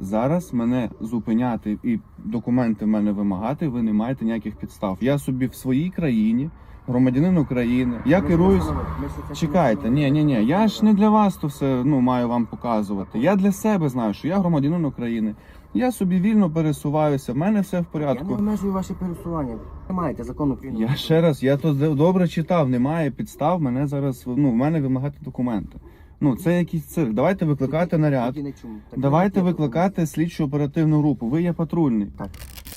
Зараз мене зупиняти і документи в мене вимагати, ви не маєте ніяких підстав. Я собі в своїй країні, громадянин України, я керуюсь. Чекайте, ні, ні, ні. Я ж не для вас то все ну маю вам показувати. Я для себе знаю, що я громадянин України. Я собі вільно пересуваюся, в мене все в Я не порядку. обмежую ваше пересування. Ви маєте закон України. Я ще раз, я то добре читав, немає підстав мене зараз, ну, в мене вимагати документи. Ну, це якийсь цирк. Давайте викликати наряд. Тоді не. Так, Давайте викликати слідчу оперативну групу. Ви є патрульний.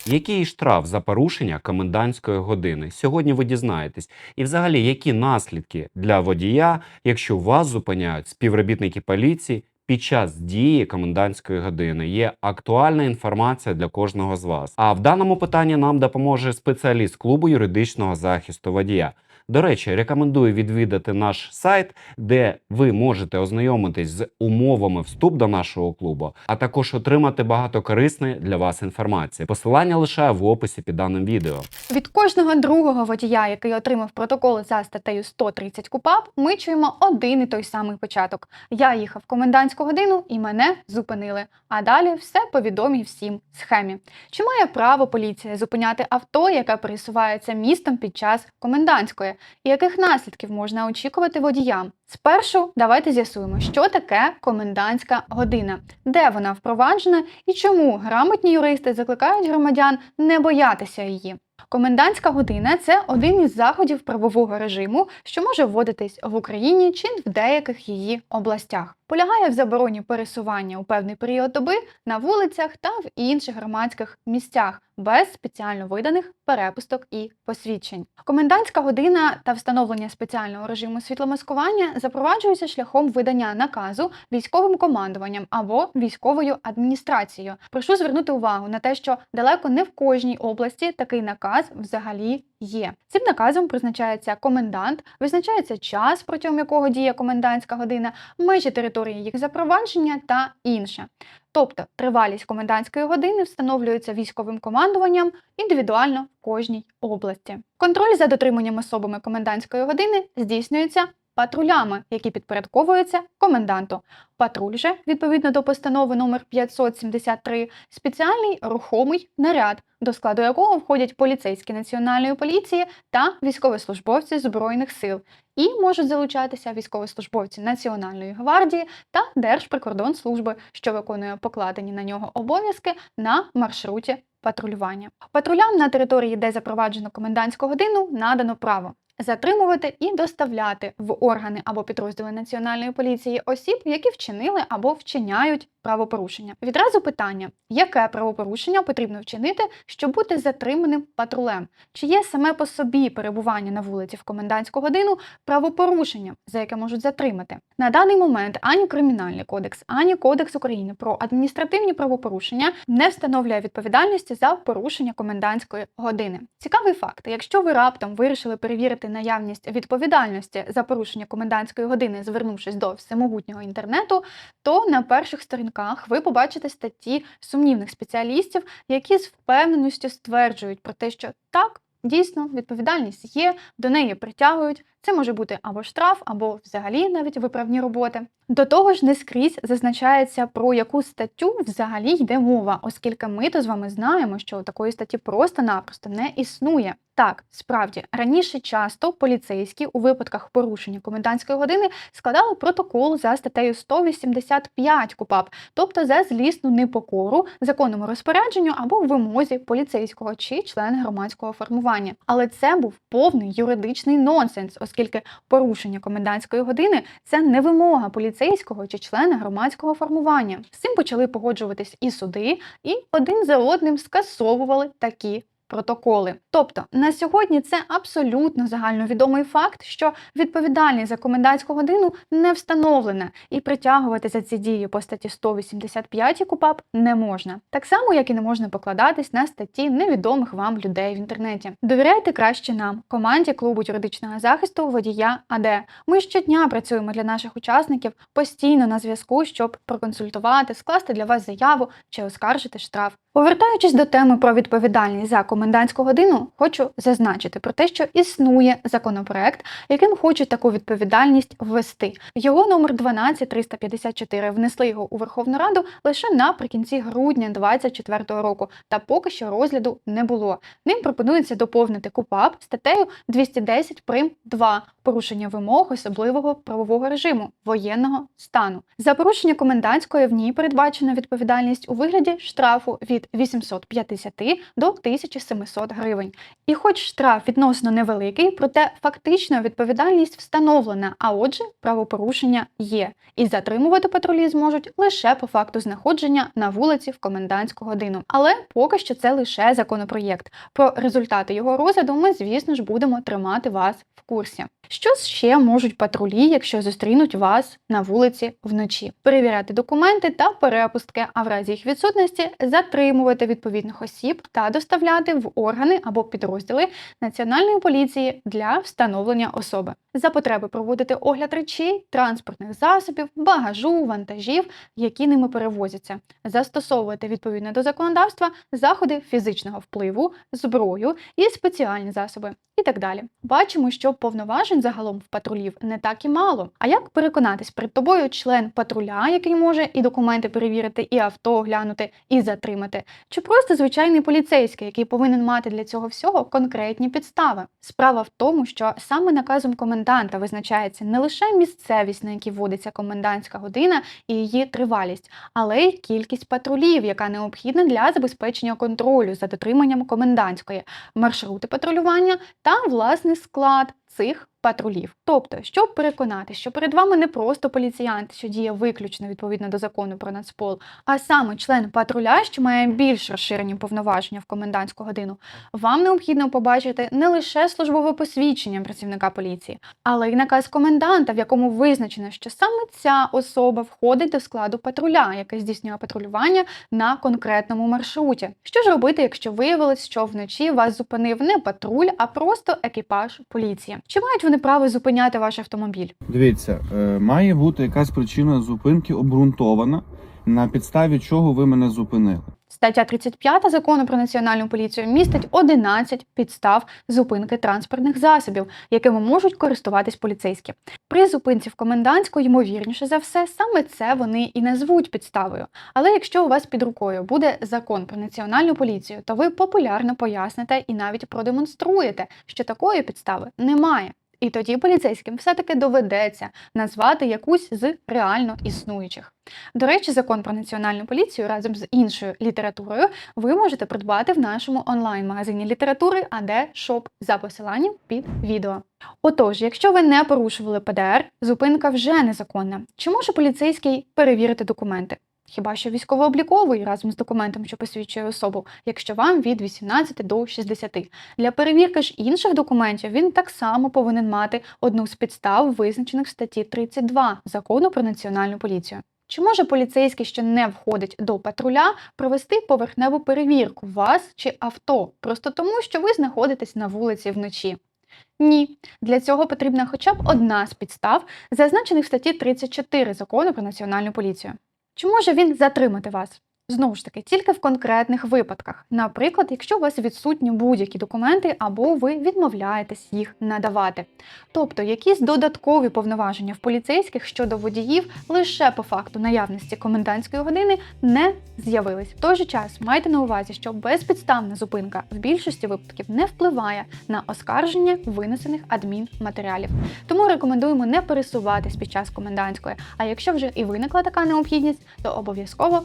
Який штраф за порушення комендантської години? Сьогодні ви дізнаєтесь. І взагалі, які наслідки для водія, якщо вас зупиняють співробітники поліції під час дії комендантської години? Є актуальна інформація для кожного з вас. А в даному питанні нам допоможе спеціаліст клубу юридичного захисту водія. До речі, рекомендую відвідати наш сайт, де ви можете ознайомитись з умовами вступ до нашого клубу, а також отримати багато корисної для вас інформації. Посилання лишаю в описі під даним відео. Від кожного другого водія, який отримав протокол за статтею 130 КУПАП, ми чуємо один і той самий початок. Я їхав в комендантську годину і мене зупинили. А далі все по відомій всім схемі. Чи має право поліція зупиняти авто, яке пересувається містом під час комендантської? І яких наслідків можна очікувати водіям? Спершу давайте з'ясуємо, що таке комендантська година, де вона впроваджена і чому грамотні юристи закликають громадян не боятися її. Комендантська година це один із заходів правового режиму, що може вводитись в Україні чи в деяких її областях. Полягає в забороні пересування у певний період доби на вулицях та в інших громадських місцях без спеціально виданих перепусток і посвідчень. Комендантська година та встановлення спеціального режиму світломаскування запроваджуються шляхом видання наказу військовим командуванням або військовою адміністрацією. Прошу звернути увагу на те, що далеко не в кожній області такий наказ взагалі є. Цим наказом призначається комендант, визначається час, протягом якого діє комендантська година, межі території їх запровадження та інше. Тобто тривалість комендантської години встановлюється військовим командуванням індивідуально в кожній області. Контроль за дотриманням особами комендантської години здійснюється патрулями, які підпорядковуються коменданту. Патруль же, відповідно до постанови номер 573, спеціальний рухомий наряд, до складу якого входять поліцейські національної поліції та військовослужбовці збройних сил, і можуть залучатися військовослужбовці Національної гвардії та Держприкордонслужби, що виконує покладені на нього обов'язки на маршруті патрулювання. Патрулям на території, де запроваджено комендантську годину, надано право затримувати і доставляти в органи або підрозділи національної поліції осіб, які вчинили або вчиняють правопорушення. Відразу питання: яке правопорушення потрібно вчинити, щоб бути затриманим патрулем? Чи є саме по собі перебування на вулиці в комендантську годину правопорушенням, за яке можуть затримати? На даний момент ані Кримінальний кодекс, ані Кодекс України про адміністративні правопорушення не встановлює відповідальності за порушення комендантської години. Цікавий факт: якщо ви раптом вирішили перевірити наявність відповідальності за порушення комендантської години, звернувшись до всемогутнього інтернету, то на перших сторінках ви побачите статті сумнівних спеціалістів, які з впевненістю стверджують про те, що так. Дійсно, відповідальність є, до неї притягують. Це може бути або штраф, або взагалі навіть виправні роботи. До того ж, не скрізь зазначається про яку статтю взагалі йде мова, оскільки ми то з вами знаємо, що такої статті просто-напросто не існує. Так, справді раніше часто поліцейські у випадках порушення комендантської години складали протокол за статтею 185 КУПАП, тобто за злісну непокору законному розпорядженню або вимозі поліцейського чи члена громадського формування. Але це був повний юридичний нонсенс, оскільки порушення комендантської години це не вимога поліцейського чи члена громадського формування. З цим почали погоджуватись і суди, і один за одним скасовували такі. Протоколи, тобто на сьогодні це абсолютно загальновідомий факт, що відповідальність за комендантську годину не встановлена, і притягувати за ці дії по статті 185 КУПАП не можна. Так само, як і не можна покладатись на статті невідомих вам людей в інтернеті. Довіряйте краще нам, команді клубу юридичного захисту водія АД. Ми щодня працюємо для наших учасників постійно на зв'язку, щоб проконсультувати, скласти для вас заяву чи оскаржити штраф. Повертаючись до теми про відповідальність за комендантську годину, хочу зазначити про те, що існує законопроект, яким хочуть таку відповідальність ввести. Його номер 12354 внесли його у Верховну Раду лише наприкінці грудня 2024 року, та поки що розгляду не було. Ним пропонується доповнити КУПАП статтею 210 прим 2 порушення вимог особливого правового режиму воєнного стану. За порушення комендантської в ній передбачена відповідальність у вигляді штрафу від 850 до 1700 гривень. І хоч штраф відносно невеликий, проте фактично відповідальність встановлена, а отже, правопорушення є. І затримувати патрулі зможуть лише по факту знаходження на вулиці в комендантську годину. Але поки що це лише законопроєкт. Про результати його розгляду ми, звісно ж, будемо тримати вас в курсі. Що ще можуть патрулі, якщо зустрінуть вас на вулиці вночі? Перевіряти документи та перепустки, а в разі їх відсутності затримувати відповідних осіб та доставляти в органи або підрозділи Національної поліції для встановлення особи. За потреби проводити огляд речей, транспортних засобів, багажу, вантажів, які ними перевозяться, застосовувати відповідно до законодавства заходи фізичного впливу, зброю і спеціальні засоби, і так далі. Бачимо, що повноважень загалом в патрулів не так і мало. А як переконатись, перед тобою член патруля, який може і документи перевірити, і авто оглянути, і затримати, чи просто звичайний поліцейський, який повинен мати для цього всього конкретні підстави? Справа в тому, що саме наказом коменданта визначається не лише місцевість, на якій вводиться комендантська година і її тривалість, але й кількість патрулів, яка необхідна для забезпечення контролю за дотриманням комендантської, маршрути патрулювання та власний склад цих патрулів. Тобто, щоб переконати, що перед вами не просто поліціянт, що діє виключно відповідно до закону про нацпол, а саме член патруля, що має більш розширені повноваження в комендантську годину, вам необхідно побачити не лише службове посвідчення працівника поліції, але й наказ коменданта, в якому визначено, що саме ця особа входить до складу патруля, яке здійснює патрулювання на конкретному маршруті. Що ж робити, якщо виявилось, що вночі вас зупинив не патруль, а просто екіпаж поліції? Чи мають вони право зупиняти ваш автомобіль? Дивіться, е, має бути якась причина зупинки обґрунтована, на підставі чого ви мене зупинили. Стаття 35 закону про національну поліцію містить 11 підстав зупинки транспортних засобів, якими можуть користуватись поліцейські. При зупинці в комендантську, ймовірніше за все, саме це вони і назвуть підставою. Але якщо у вас під рукою буде закон про національну поліцію, то ви популярно поясните і навіть продемонструєте, що такої підстави немає. І тоді поліцейським все-таки доведеться назвати якусь з реально існуючих. До речі, закон про національну поліцію разом з іншою літературою ви можете придбати в нашому онлайн-магазині літератури АД Шоп за посиланням під відео. Отож, якщо ви не порушували ПДР, зупинка вже незаконна. Чи може поліцейський перевірити документи? Хіба що військово-обліковий разом з документом, що посвідчує особу, якщо вам від 18 до 60. Для перевірки ж інших документів він так само повинен мати одну з підстав, визначених в статті 32 закону про національну поліцію. Чи може поліцейський, що не входить до патруля, провести поверхневу перевірку вас чи авто, просто тому, що ви знаходитесь на вулиці вночі? Ні, для цього потрібна хоча б одна з підстав, зазначених в статті 34 закону про національну поліцію. Чи може він затримати вас? Знову ж таки, тільки в конкретних випадках. Наприклад, якщо у вас відсутні будь-які документи або ви відмовляєтесь їх надавати. Тобто якісь додаткові повноваження в поліцейських щодо водіїв лише по факту наявності комендантської години не з'явились. В той же час майте на увазі, що безпідставна зупинка в більшості випадків не впливає на оскарження винесених адмінматеріалів. Тому рекомендуємо не пересуватись під час комендантської. А якщо вже і виникла така необхідність, то обов'язково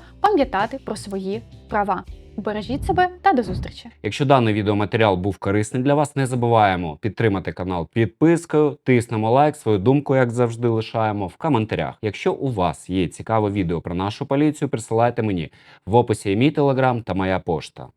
пам'ятати про свої права. Бережіть себе та до зустрічі! Якщо даний відеоматеріал був корисний для вас, не забуваємо підтримати канал підпискою, тиснемо лайк, свою думку, як завжди, лишаємо в коментарях. Якщо у вас є цікаве відео про нашу поліцію, присилайте мені в описі мій телеграм та моя пошта.